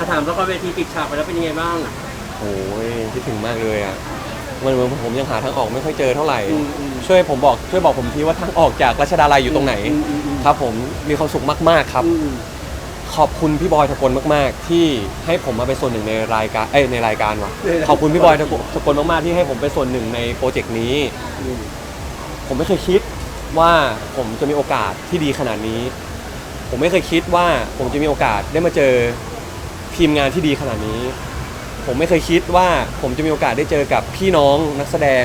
อะถามละครเวทีปิดฉากไปแล้วเป็นยังไงบ้างโอ้ยคิดถึงมากเลยอะมันเหมือนผมยังหาทางออกไม่ค่อยเจอเท่าไหร่อืมอืมช่วยผมบอกช่วยบอกผมทีว่าทางออกจากรัชดาลัยอยู่ตรงไหนอืมอืมอืมครับผมมีความสุขมากๆครับอืมขอบคุณพี่บอยทะกลมาก ๆ ที่ให้ผมมาเป็นส่วนหนึ่งในรายการเอ้ยในรายการว่ะขอบคุณพี่บอยทะกลทะกลมากๆที่ให้ผมเป็นส่วนหนึ่งในโปรเจกต์นี้อืมผมไม่เคยคิดว่าผมจะมีโอกาสที่ดีขนาดนี้ ผมไม่เคยคิดว่าผมจะมีโอกาสได้มาเจอ ทีมงานที่ดีขนาดนี้ ผมไม่เคยคิดว่าผมจะมีโอกาสได้เจอกับพี่น้องนักแสดง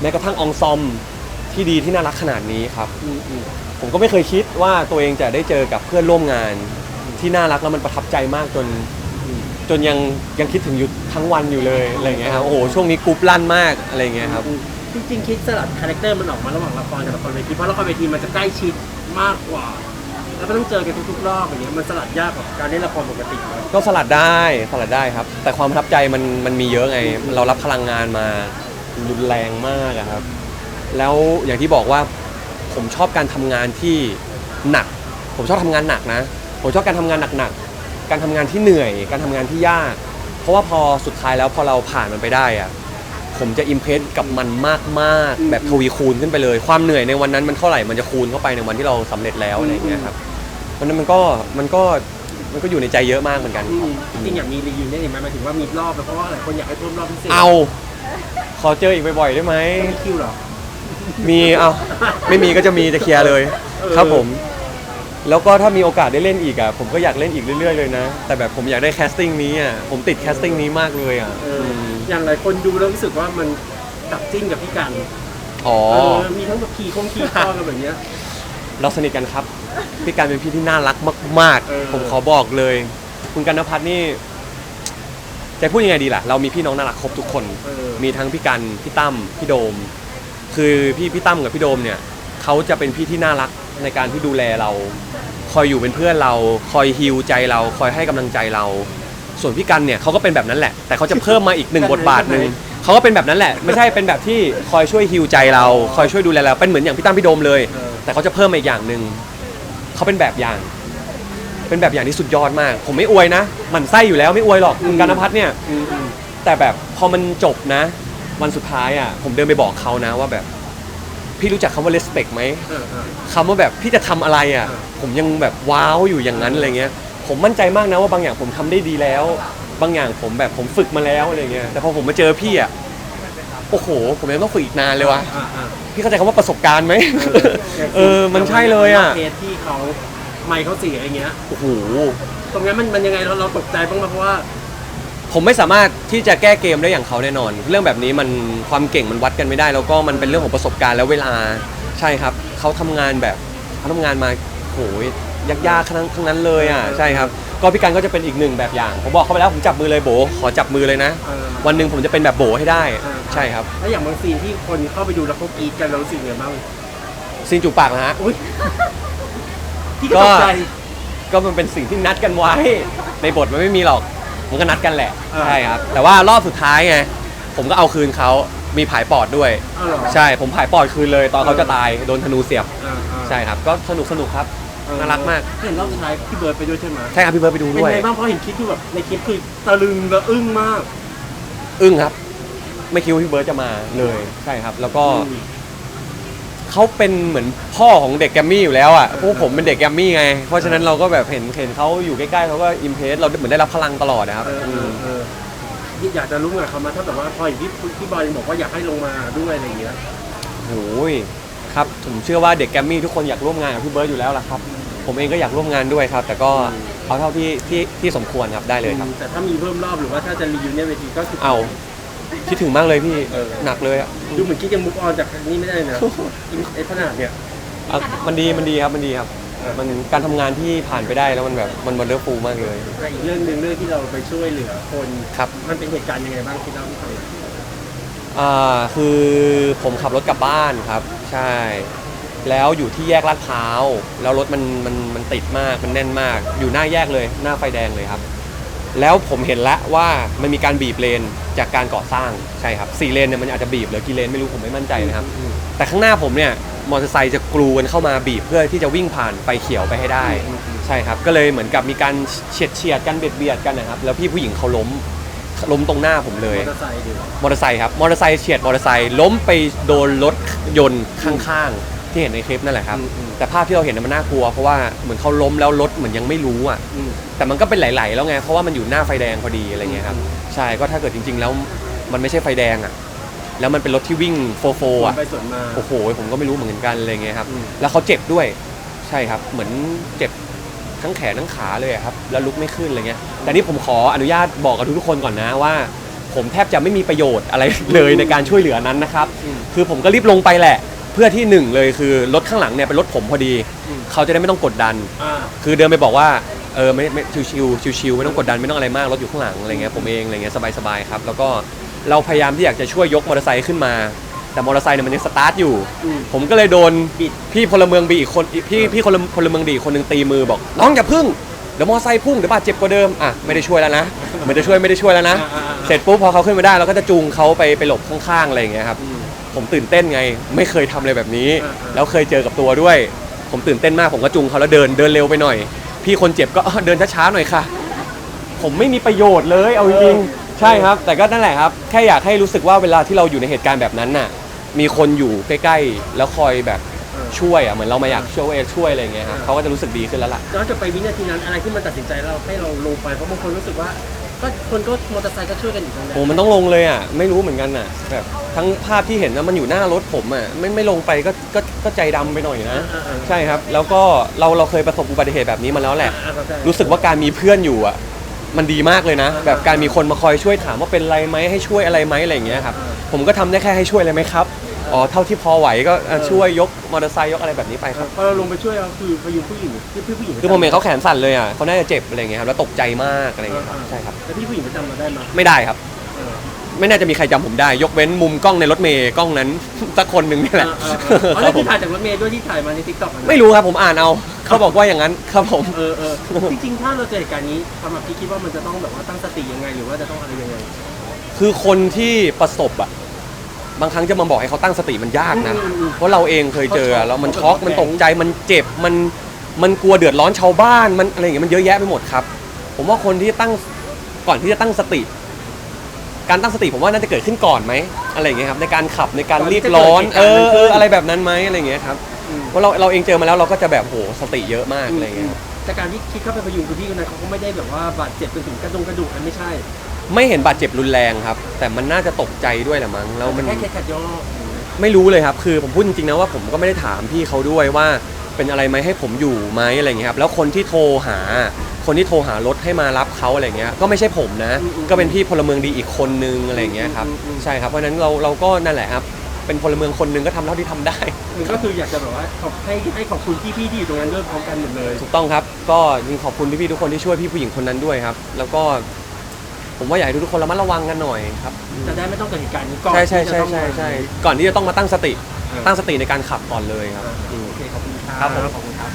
แม้กระทั่งองซอมที่ดีที่น่ารักขนาดนี้ครับผมก็ไม่เคยคิดว่าตัวเองจะได้เจอกับเพื่อนร่วมงาน ที่น่ารักแล้วมันประทับใจมากจน จนยังยังคิดถึงอยู่ทั้งวันอยู่เลยอะไรเงี้ยครับโอ้โหช่วงนี้กรุ๊ปลั่นมากอะไรเงี้ยครับ จริงๆคิดสลัดคาแรคเตอร์มันออกมาระหว่างละครกับละครเวทีเพราะละครเวทีมันจะใกล้ชิดมากกว่า แล้วก็ต้องเจอกันทุกๆรอบอย่างเงี้ยมันสลัดยากกว่าการเล่นละครปกติไหมก็สลัดได้สลัดได้ครับ แต่ความประทับใจมันมันมีเยอะไง เรารับพลังงานมารุนแรงมากอะครับ แล้วอย่างที่บอกว่าผมชอบการทำงานที่หนัก ผมชอบทำงานหนักนะ ผมชอบการทำงานหนักๆการทำงานที่เหนื่อย การทำงานที่ยาก เพราะว่าพอสุดท้ายแล้วพอเราผ่านมันไปได้อะผมจะอิมเพรสกับมันมากๆ แบบทวีคูณขึ้นไปเลย ความเหนื่อยในวันนั้นมันเท่าไหร่มันจะคูณเข้าไปในวันที่เราสำเร็จแล้วอะไรอย่างเงี้ยครับ เพราะฉะนั้นมันก็มันก็มันก็อยู่ในใจเยอะมากเหมือนกันอืครับมจริงๆอยากมีรีวิวเนี่ยเห็นไหมหมายถึงว่ามีรอบแล้วเพราะว่าหลายคนอยากให้เพิ่มรอบพิเศษเอา ขอเจออีกบ่อยๆได้ไหมมีคิวเหรอ มีเอาไม่มีก็จะมีจะเคลียร์เลย เออ ครับผม แล้วก็ถ้ามีโอกาสได้เล่นอีกอะผมก็อยากเล่นอีกเรื่อยๆเลยนะ แต่แบบผมอยากได้แคสติ้งนี้อะผมติดแคสติ้งนี้มากเลยอะเอออย่างหลายคนดูแล้วรู้สึกว่ามันจับจิ้นกับพี่กันอ๋อ เออมีทั้งแบบขี่คงขี่คอกันแบบเนี้ย เราสนิทกันครับ พี่การเป็นพี่ที่น่ารักมาก เออ ๆ ผมขอบอกเลย คุณกันนภัทรนี่จะพูดยังไงดีล่ะ เรามีพี่น้องน่ารักครบทุกคน เออมีทั้งพี่กัน พี่ตั้ม พี่โดม คือพี่พี่ตั้มกับพี่โดมเนี่ยเขาจะเป็นพี่ที่น่ารักในการที่ดูแลเรา คอยอยู่เป็นเพื่อนเรา คอยฮิวใจเรา คอยให้กำลังใจเรา ส่วนพี่กันเนี่ยเขาก็เป็นแบบนั้นแหละ แต่เขาจะเพิ่มมาอีกหนึ่งบทบาทหนึ่งเขาก็เป็นแบบนั้นแหละ ไม่ใช่เป็นแบบที่คอยช่วยฮิวใจเรา คอยช่วยดูแลเรา เป็นเหมือนอย่างพี่ตั้มพี่โดมเลย เออ แต่เขาจะเพิ่มมาอีกอย่างหนึ่งเขาเป็นแบบอย่าง เป็นแบบอย่างที่สุดยอดมาก ผมไม่อวยนะหมันไส้อยู่แล้วไม่อวยหรอกคุณกันนภัทรเนี่ยอืมอืมแต่แบบพอมันจบนะ วันสุดท้ายอะ ผมเดินไปบอกเขานะว่าแบบ พี่รู้จักคำว่า respect ไหมเออเออคำว่าแบบพี่จะทำอะไรอะอ่าผมยังแบบว้าวอยู่อย่างนั้นอะไรเงี้ย ผมมั่นใจมากนะว่าบางอย่างผมทำได้ดีแล้ว บางอย่างผมแบบผมฝึกมาแล้วอะไรเงี้ยแต่พอผมมาเจอพี่อะโอ้โห ผมยังต้องฝึกอีกนานเลยวะอ่าอ่า พี่เข้าใจคำว่าประสบการณ์ไหมย่างเออมันใช่เลยอะเคสที่เขาไม่เขาเสียอย่างเงี้ย โอ้โห ตรงนั้นมันมันยังไงเราเราตกใจบ้างไหมเพราะว่า ผมไม่สามารถที่จะแก้เกมได้อย่างเขาแน่นอน เรื่องแบบนี้มันความเก่งมันวัดกันไม่ได้ แล้วก็มันเป็นเรื่องของประสบการณ์แล้วเวลาใช่ครับเขาทำงานแบบเขาทำงานมาโหยยากๆทั้งทั้งนั้นเลยอะใช่ครับ ก็พี่กันก็จะเป็นอีกหนึ่งแบบอย่าง ผมบอกเขาไปแล้วผมจับมือเลยโบ ขอจับมือเลยนะ เออ วันหนึ่งผมจะเป็นแบบโบให้ได้อ่าใช่ครับแล้วอย่างบางซีนที่คนเข้าไปดูแล้วเขากรีดกันเรารู้สึกยังไงบ้างซีนจูบปากนะฮะ อุ้ยพี่ก็ตกใจ ก็มันเป็นสิ่งที่นัดกันไว้ ในบทมันไม่มีหรอก มันก็นัดกันแหละ อ่า ใช่ครับ แต่ว่ารอบสุดท้ายไง ผมก็เอาคืนเขามีผายปอดด้วยอ้าวเหรอใช่ ผมผายปอดคืนเลย ตอนเขาจะตาย โดนธนูเสียบ อ่าอ่าใช่ครับ ก็สนุกสนุกครับเออ น่ารักมาก เห็นรอบสุดท้ายพี่เบิร์ดไปด้วยใช่ไหมใช่ครับพี่เบิร์ดไปดูเป็นด้วย ไงบ้างเพราะเห็นคลิปคือแบบในคลิปคือตะลึงและอึ้งมาก อึ้งครับ ไม่คิดว่าพี่เบิร์ดจะมาเลยใช่ครับ แล้วก็อืมเขาเป็นเหมือนพ่อของเด็กแกรมมี่อยู่แล้วอะเออพวกผมเป็นเด็กแกรมมี่ไง เพราะฉะนั้นเราก็แบบเห็นเห็นเขาอยู่ใกล้ๆเขาก็อิมเพรสเราเหมือนได้รับพลังตลอดนะครับเออเออือมเอออยากจะรู้กับเขามาถ้าแต่ว่าพออย่างที่พี่บอยบอกว่าอยากให้ลงมาด้วยอะไรอย่างเงี้ย โอ้ยครับผมเชื่อว่าเด็กแกรมมี่ทุกคนอยากร่วมงานกับพี่เบิร์ดอยู่แล้วล่ะครับ ผมเองก็อยากร่วมงานด้วยครับ แต่ก็อืมเอาเท่าที่ที่ที่สมควรครับได้เลยครับ แต่ถ้ามีเพิ่มรอบหรือว่าถ้าจะรีวิวเนี่ยเวทีก็คือ เอาคิดถึงมากเลยพี่เออ หนักเลยอะดูเหมือนคิดยังมุกออนจากนี้ไม่ได้นะไอ้ขนาดเนี่ย อะมันดีมันดีครับมันดีครับเออมันการทำงานที่ผ่านไปได้แล้วมันแบบมันวันเดอร์ฟูลมากเลยแต่อีกเรื่องหนึ่งเรื่องที่เราไปช่วยเหลือคน ครับ มันเป็นเหตุการณ์ยังไงบ้างที่เล่าให้ฟังหน่อยอ่าคือผมขับรถกลับบ้านครับ ใช่ แล้วอยู่ที่แยกลาดพร้าว แล้วรถมันมันมันติดมากมันแน่นมาก อยู่หน้าแยกเลยหน้าไฟแดงเลยครับ แล้วผมเห็นแล้วว่ามันมีการบีบเลนจากการก่อสร้างใช่ครับสี่เลนเนี่ยมันอาจจะบีบเหลือกี่เลนไม่รู้ผมไม่มั่นใจนะครับ แต่ข้างหน้าผมเนี่ยมอเตอร์ไซค์จะกรูกันเข้ามาบีบเพื่อที่จะวิ่งผ่านไฟเขียวไปให้ได้ ใช่ช่ครับ ก็เลยเหมือนกับมีการเฉียดเฉียดๆกันเบียดเบียดๆกันนะครับ แล้วพี่ผู้หญิงเขาล้มล้มตรงหน้าผมเลย มอเตอร์ไซค์ดีกว่ามอเตอร์ไซค์ครับมอเตอร์ไซค์เฉียดมอเตอร์ไซค์ล้มไปโดนรถยนต์ข้างๆ ที่เห็นในคลิปนั่นแหละครับ อืมอืม แต่ภาพที่เราเห็นนะมันน่ากลัว เพราะว่าเหมือนเขาล้มแล้วรถเหมือนยังไม่รู้อะ อืม แต่มันก็เป็นไหลๆแล้วไง เพราะว่ามันอยู่หน้าไฟแดงพอดีอะไรเงี้ยครับ อืม ใช่ ก็ถ้าเกิดจริง ๆ แล้วมันไม่ใช่ไฟแดงอะ แล้วมันเป็นรถที่วิ่งโฟโฟสวอะนไปสวนมา โอ้โห ผมก็ไม่รู้เหมือนกันอะไรเงี้ยครับ อืม แล้วเขาเจ็บด้วย ใช่ครับ เหมือนเจ็บทั้งแขนทั้งขาเลยอะครับ แล้วลุกไม่ขึ้นอะไรเงี้ย แต่นี่ผมขออนุญาตบอกกับทุกๆคนก่อนนะว่า ผมแทบจะไม่มีประโยชน์อะไรเลยในการช่วยเหลือนั้นนะครับ อืม คือผมก็รีบลงไปแหละ เพื่อที่หนึ่งเลยคือรถข้างหลังเนี่ยเป็นรถผมพอดีอืมเขาจะได้ไม่ต้องกดดัน อ่าคือเดินไปบอกว่าเออไม่ไม่ชิวชิวชิวๆไม่ต้องกดดันไม่ต้องอะไรมากรถอยู่ข้างหลังอะไรเงี้ยผมเองอะไรเงี้ยสบายๆครับ แล้วก็เราพยายามที่อยากจะช่วยยกมอเตอร์ไซค์ขึ้นมา แต่มอเตอร์ไซค์เนี่ยมันยังสตาร์ทอยู่ อืม ผมก็เลยโดนบิดพี่พลเมืองบีอีกคนพี่พี่พลพลเมืองดีอีกคนหนึ่งตีมือบอกน้องอย่าพึ่งเดี๋ยวมอเตอร์ไซค์พุ่งเดี๋ยวบาดเจ็บกว่าเดิมอะไม่ได้ช่วยแล้วนะไมันจะช่วยไม่ได้ช่วยแล้วนะอ่าๆๆเสร็จปุ๊บพอเขาขึ้นมาได้เราก็จะจูงเขาไปไปหลบข้างๆอะไรอย่างเงี้ยครับอืมผมตื่นเต้นไง ไม่เคยทำอะไรแบบนี้อ่าๆแล้วเคยเจอกับตัวด้วย ผมตื่นเต้นมากผมก็จูงเขาแล้วเดินเดินเร็วไปหน่อย พี่คนเจ็บก็อ้อเดินช้าๆหน่อยค่ะ ผมไม่มีประโยชน์เลยเอาจริงๆใช่ครับ แต่ก็นั่นแหละครับ แค่อยากให้รู้สึกว่าเวลาที่เราอยู่ในเหตุการณ์แบบนั้นน่ะ มีคนอยู่ใกล้ ๆ แล้วคอยแบบเออ ช่วยอะเหมือนเรามาอยากช่วยช่วยอะไรอย่างเงี้ยครับเขาก็จะรู้สึกดีขึ้นแล้วล่ะ ย้อนกลับไปวินาทีนั้นอะไรที่มันตัดสินใจเราให้เราลงไปเพราะบางคนรู้สึกว่าก็คนก็มอเตอร์ไซค์ก็ช่วยกันอยู่ตรงนั้น โอ้มันต้องลงเลยอะไม่รู้เหมือนกันอะแบบทั้งภาพที่เห็นนะมันอยู่หน้ารถผมอะไม่ไม่ลงไปก็ก็ก็ใจดำไปหน่อยนะ อ่าๆๆใช่ครับ แล้วก็เราเราเคยประสบอุบัติเหตุแบบนี้มาแล้วแหละ อ่าๆเข้าใจรู้สึกว่าการมีเพื่อนอยู่อะมันดีมากเลยนะอ่าแบบการมีคนมาคอยช่วยถามว่าเป็นไรไหมให้ช่วยอะไรไหมอะไรอย่างเงี้ยครับอ่าผมก็ทำได้แค่ให้ช่วยอะไรไหมครับ อ๋อเท่าที่พอไหวก็เอ่อเออช่วยยกมอเตอร์ไซค์ยกอะไรแบบนี้ไปครับ พอเราลงไปช่วยเราคือพยุงผู้หญิงที่พี่ผู้หญิงคือผมเห็นเขาแขนสั่นเลยอะเขาน่าจะเจ็บอะไรอย่างเงี้ยครับแล้วตกใจมากอะไรอย่างเงี้ยครับอ่าๆใช่ครับ แล้วพี่ผู้หญิงประจำเราได้มาไม่ได้ครับ เออ ไม่น่าจะมีใครจำผมได้ ยกเว้นมุมกล้องในรถเมย์กล้องนั้น สักคนหนึ่งนี่แหละเออเออเอออ๋อคแล้รัวบผที่มถ่ายจากรถเมล์ด้วยที่ถ่ายมาในทิกตอกไม่รู้ครับผมอ่านเอาเขาบอกว่าอย่างนั้นครับผม เออเออจริงๆถ้าเราเจอเหตุการณ์นี้สำหรับพี่คิดว่ามันจะต้องแบบว่าตั้งสติยังไง หรือว่าจะต้องอะไรยังไง คือคนที่ประสบอะ บางครั้งจะมาบอกให้เขาตั้งสติมันยากนะอืมอืมเพราะเราเองเคยเจอเขาช็อกแล้วมันช็อกเขามันตกใจมันเจ็บมันมันกลัวเดือดร้อนชาวบ้านมันอะไรอย่างเงี้ยมันเยอะแยะไปหมดครับ ผมว่าคนที่ตั้งก่อนที่จะตั้งสติ การตั้งสติผมว่าน่าจะเกิดขึ้นก่อนไหมอะไรอย่างเงี้ยครับในการขับในการรีบร้อน เออเอออะไรแบบนั้นไหมอะไรอย่างเงี้ยครับอืมเพราะเราเราเองเจอมาแล้วเราก็จะแบบโหสติเยอะมากอะไรอย่างเงี้ยครับแต่การที่คิดเข้าไปพยุงคือพี่คนนั้นเขาก็ไม่ได้แบบว่าบาดเจ็บจนถึงกระดงกระดูกอันไม่ใช่ ไม่เห็นบาดเจ็บรุนแรงครับ แต่มันน่าจะตกใจด้วยแหละมั้งแล้วมัน แค่แค่ขัดย่อไม่รู้เลยครับ คือผมพูดจริงๆนะว่าผมก็ไม่ได้ถามพี่เขาด้วยว่าเป็นอะไรไหมให้ผมอยู่ไหมอะไรเงี้ยครับ แล้วคนที่โทรหา คนที่โทรหารถให้มารับเขาอะไรเงี้ย ก็ไม่ใช่ผมนะ ก็เป็นพี่พลเมืองดีอีกคนนึงอะไรเงี้ยครับ ใช่ครับ เพราะฉะนั้นเราเราก็นั่นแหละครับ เป็นพลเมืองคนหนึงก็ทำเท่าที่ทำได้ มันก็คืออยากจะแบบว่าขอบให้ให้ขอบคุณพี่ๆที่อยู่ตรงนั้นด้วยพร้อมกันหมดเลย ถูกต้องครับ ก็ยิงขอบคุณพี่ๆทุกคนที่ช่วยพี่ผู้หญิงคนนั้นด้วยครับ แล้วก็ ผมว่าอยากให้ทุกคนระมัดระวังกันหน่อยครับจะได้ไม่ต้องเกิดเหตุการณ์นี้ก่อนใช่ใช่ที่จะใช่ต้องใช่มาใช่ก่อนที่จะต้องมาตั้งสติ เออตั้งสติในการขับก่อนเลยครับ โอเคขอบคุณครับครับผม ขอบคุณครับ